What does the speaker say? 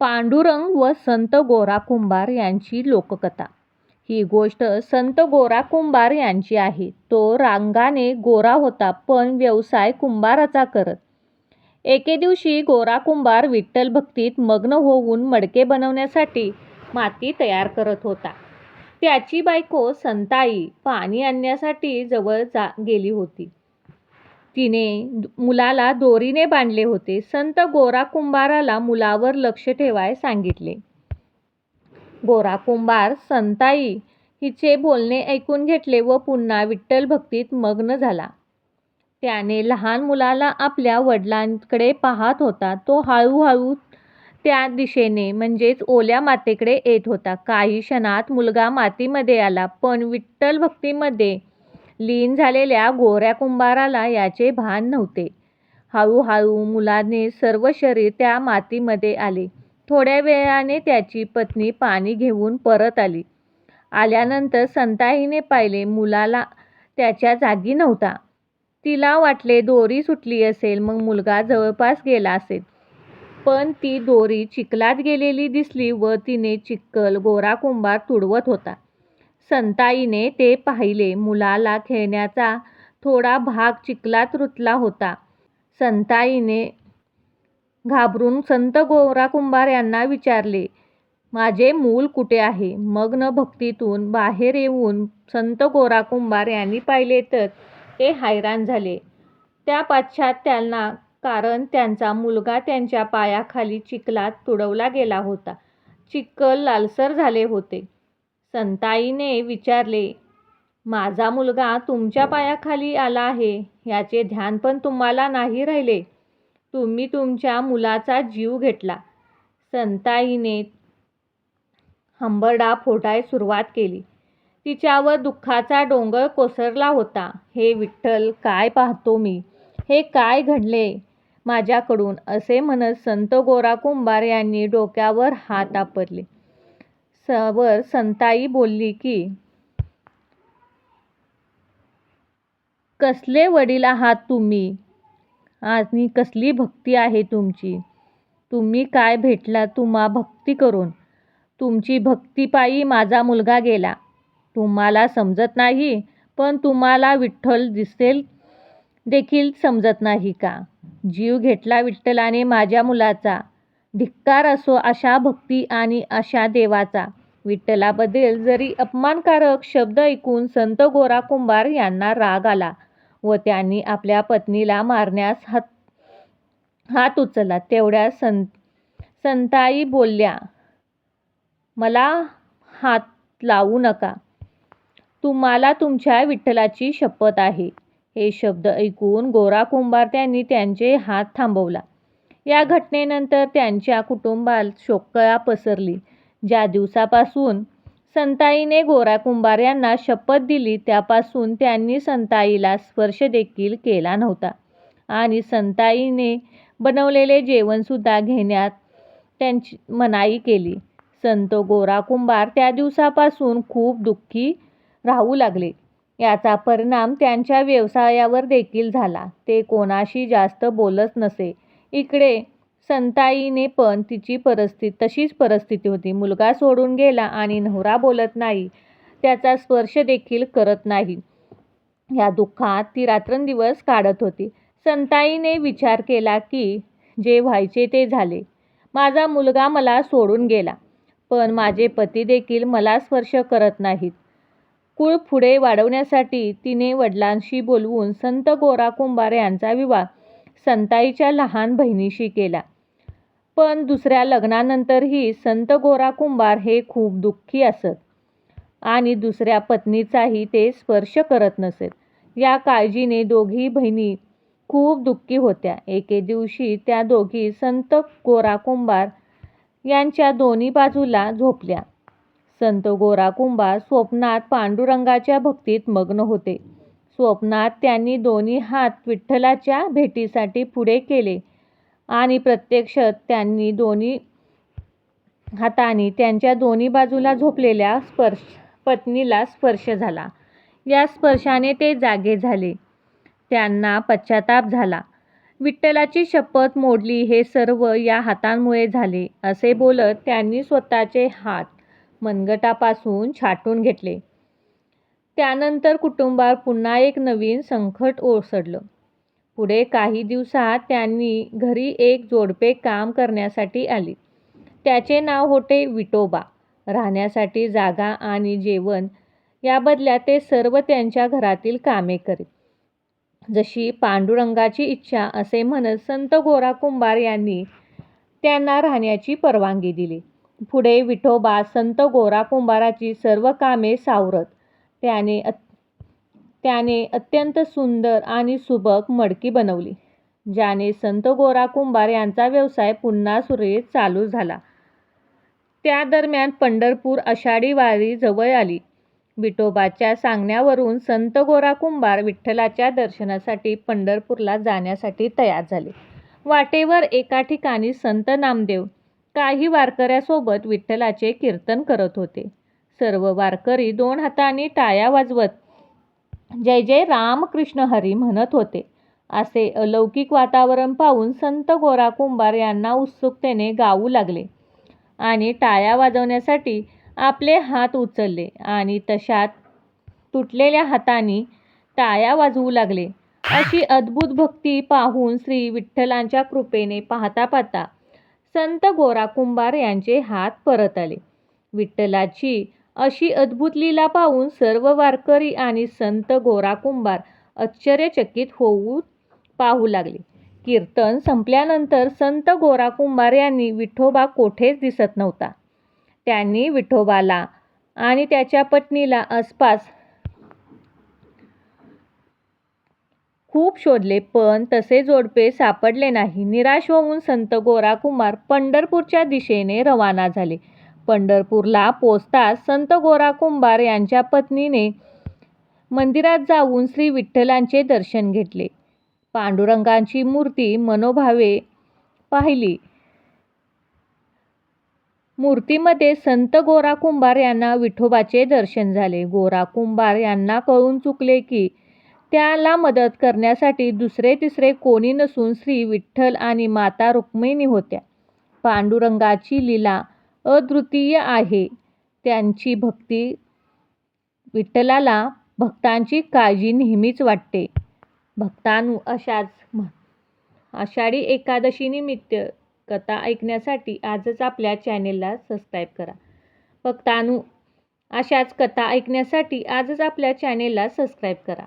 पांडुरंग व संत गोरा कुंभार यांची लोककथा ही गोष्ट संत गोरा कुंभार यांची आहे. तो रांगाने गोरा होता पण व्यवसाय कुंभाराचा करत. एके दिवशी गोरा कुंभार विठ्ठल भक्तीत मग्न होऊन मडके बनवण्यासाठी माती तयार करत होता. त्याची बायको संताई पाणी आणण्यासाठी जवळ जा गेली होती. तिने मुलाला दोरीने बांधले होते. संत गोरा कुंभाराला मुलावर लक्ष ठेवाय सांगितले. गोरा कुंभार संताई हिचे बोलणे ऐकून घेतले व पुन्हा विठ्ठल भक्तीत मग्न झाला. त्याने लहान मुलाला आपल्या वडिलांकडे पाहत होता. तो हळूहळू त्या दिशेने म्हणजेच ओल्या मातेकडे येत होता. काही क्षणात मुलगा मातीमध्ये आला. पण विठ्ठल भक्तीमध्ये लीन झालेल्या गोऱ्या कुंभाराला याचे भान नव्हते. हळूहळू मुलाने सर्व शरीर त्या मातीमध्ये आले. थोड्या वेळाने त्याची पत्नी पाणी घेऊन परत आली. आल्यानंतर संताईने पाहिले मुलाला त्याच्या जागी नव्हता. तिला वाटले दोरी सुटली असेल मग मुलगा जवळपास गेला असेल. पण ती दोरी चिखलात गेलेली दिसली व तिने चिखल गोरा कुंभार तुडवत होता. संताईने ते पाहिले. मुलाला खेळण्याचा थोडा भाग चिखलात रुतला होता. संताईने घाबरून संत गोरा कुंभार यांना विचारले माझे मूल कुठे आहे? मग्न भक्तीतून बाहेर येऊन संत गोरा कुंभार यांनी पाहिले तर ते हैराण झाले त्या पाचात्याला कारण त्यांचा मुलगा त्यांच्या पायाखाली चिखलात तुडवला गेला होता. चिखल लालसर झाले होते. संताईने विचारले माझा मुलगा तुमच्या पायाखाली आला आहे याचे ध्यान पण तुम्हाला नाही राहिले. तुम्ही तुमच्या मुलाचा जीव घेतला. संताईने हंबरडा फोडाय सुरुवात केली. तिच्यावर दुःखाचा डोंगर कोसरला होता. हे विठ्ठल काय पाहतो मी? हे काय घडले माझ्याकडून? असे म्हणत संत गोरा कुंभार यांनी डोक्यावर हात आपरले वर संताई बोलली की कसले वडील आहात तुम्ही आणि कसली भक्ती आहे तुमची? तुम्ही काय भेटला तुम्हा भक्ती करून? तुमची भक्तीपायी माझा मुलगा गेला. तुम्हाला समजत नाही? पण तुम्हाला विठ्ठल दिसेल देखील समजत नाही का? जीव घेतला विठ्ठलाने माझ्या मुलाचा. धिक्कार असो अशा भक्ती आणि अशा देवाचा. विठ्ठलाबद्दल जरी अपमानकारक शब्द ऐकून संत गोरा कुंभार यांना राग आला व त्यांनी आपल्या पत्नीला मारण्यास हात हात उचलला. तेवढ्यात संताई बोलल्या मला हात लावू नका. तुम्हाला तुमच्या विठ्ठलाची शपथ आहे. हे शब्द ऐकून गोरा कुंभार त्यांनी त्यांचे हात थांबवला. या घटनेनंतर त्यांच्या कुटुंबात शोककळा पसरली. ज्या दिवसापासून संताईने गोरा कुंभार यांना शपथ दिली त्यापासून त्यांनी संताईला स्पर्श देखील केला नव्हता आणि संताईने बनवलेले जेवणसुद्धा घेण्यात त्यांची मनाई केली. संत गोरा कुंभार त्या दिवसापासून खूप दुःखी राहू लागले. याचा परिणाम त्यांच्या व्यवसायावर देखील झाला. ते कोणाशी जास्त बोलत नसे. इकडे संताईने पण तिची परिस्थिती तशीच परिस्थिती होती. मुलगा सोडून गेला आणि नवरा बोलत नाही, त्याचा स्पर्श देखील करत नाही. या दुःखात ती रात्रंदिवस काढत होती. संताईने विचार केला की जे व्हायचे ते झाले. माझा मुलगा मला सोडून गेला. पण माझे पती देखील मला स्पर्श करत नाहीत. कुळ पुढे वाढवण्यासाठी तिने वडिलांशी बोलवून संत गोरा कुंभार यांचा विवाह संताईच्या लहान बहिणीशी केला. पण दुसऱ्या लग्नानंतरही संत गोरा कुंभार हे खूप दुःखी असत आणि दुसऱ्या पत्नीचाही ते स्पर्श करत नसत. या काळजीने दोघी बहिणी खूप दुःखी होत्या. एके दिवशी त्या दोघी संत गोरा कुंभार यांच्या दोन्ही बाजूला झोपल्या. संत गोरा कुंभार स्वप्नात पांडुरंगाच्या भक्तीत मग्न होते. स्वप्नात त्यांनी दोन्ही हात विठ्ठलाच्या भेटीसाठी पुढे केले आणि प्रत्यक्षात त्यांनी दोन्ही हातांनी त्यांच्या दोन्ही बाजूला झोपलेल्या स्पर्श पत्नीला स्पर्श झाला. या स्पर्शाने ते जागे झाले. त्यांना पश्चाताप झाला. विठ्ठलाची शपथ मोडली हे सर्व या हातांमुळे झाले असे बोलत त्यांनी स्वतःचे हात मनगटापासून छाटून घेतले त्यानंतर कुटुंबावर पुन्हा एक नवीन संकट ओसरलं पुढे काही दिवसात त्यांनी घरी एक जोडपे काम करण्यासाठी आली. त्याचे नाव होते विठोबा राहण्यासाठी जागा आणि जेवण या बदल्यात ते सर्व त्यांच्या घरातील कामे करीत. जशी पांडुरंगाची इच्छा असे म्हणत संत गोरा कुंभार यांनी त्यांना राहण्याची परवानगी दिली. पुढे विठोबा संत गोरा कुंभाराची सर्व कामे सावरत त्याने त्याने अत्यंत सुंदर आणि सुबक मडकी बनवली ज्याने संत गोरा कुंभार यांचा व्यवसाय पुन्हा सुरळीत चालू झाला. त्या दरम्यान पंढरपूर आषाढी वारी जवळ आली. विठोबाच्या सांगण्यावरून संत गोरा कुंभार विठ्ठलाच्या दर्शनासाठी पंढरपूरला जाण्यासाठी तयार झाले. वाटेवर एका ठिकाणी संत नामदेव काही वारकऱ्यासोबत विठ्ठलाचे कीर्तन करत होते. सर्व वारकरी दोन हातांनी टाळ्या वाजवत जय जय रामकृष्ण हरी म्हणत होते. असे अलौकिक वातावरण पाहून संत गोरा कुंभार यांना उत्सुकतेने गाऊ लागले आणि टाळ्या वाजवण्यासाठी आपले हात उचलले आणि तशात तुटलेल्या हातांनी टाळ्या वाजवू लागले. अशी अद्भुत भक्ती पाहून श्री विठ्ठलांच्या कृपेने पाहता पाहता संत गोरा कुंभार यांचे हात परत आले. विठ्ठलाची अशी अद्भुत लीला पाहून सर्व वारकरी आणि संत गोरा कुंभार आश्चर्यचकित होऊ पाहू लागले. कीर्तन संपल्यानंतर संत गोरा कुंभार यांनी विठोबा कोठेच दिसत नव्हता. त्यांनी विठोबाला आणि त्याच्या पत्नीला आसपास खूप शोधले पण तसे जोडपे सापडले नाही. निराश होऊन संत गोरा कुमार पंढरपूरच्या दिशेने रवाना झाले. पंढरपूरला पोचताच संत गोरा कुंभार यांच्या पत्नीने मंदिरात जाऊन श्री विठ्ठलांचे दर्शन घेतले. पांडुरंगाची मूर्ती मनोभावे पाहिली. मूर्तीमध्ये संत गोरा कुंभार यांना विठोबाचे दर्शन झाले. गोरा कुंभार यांना कळून चुकले की त्याला मदत करण्यासाठी दुसरे तिसरे कोणी नसून श्री विठ्ठल आणि माता रुक्मिणी होत्या. पांडुरंगाची लीला अद्वितीय आहे. त्यांची भक्ती विठ्ठलाला भक्तांची काळजी नेहमीच वाटते. भक्तांनो अशाच आषाढी एकादशीनिमित्त कथा ऐकण्यासाठी आजच आपल्या चॅनेलला सबस्क्राईब करा. भक्तांनो अशाच कथा ऐकण्यासाठी आजच आपल्या चॅनेलला सबस्क्राईब करा.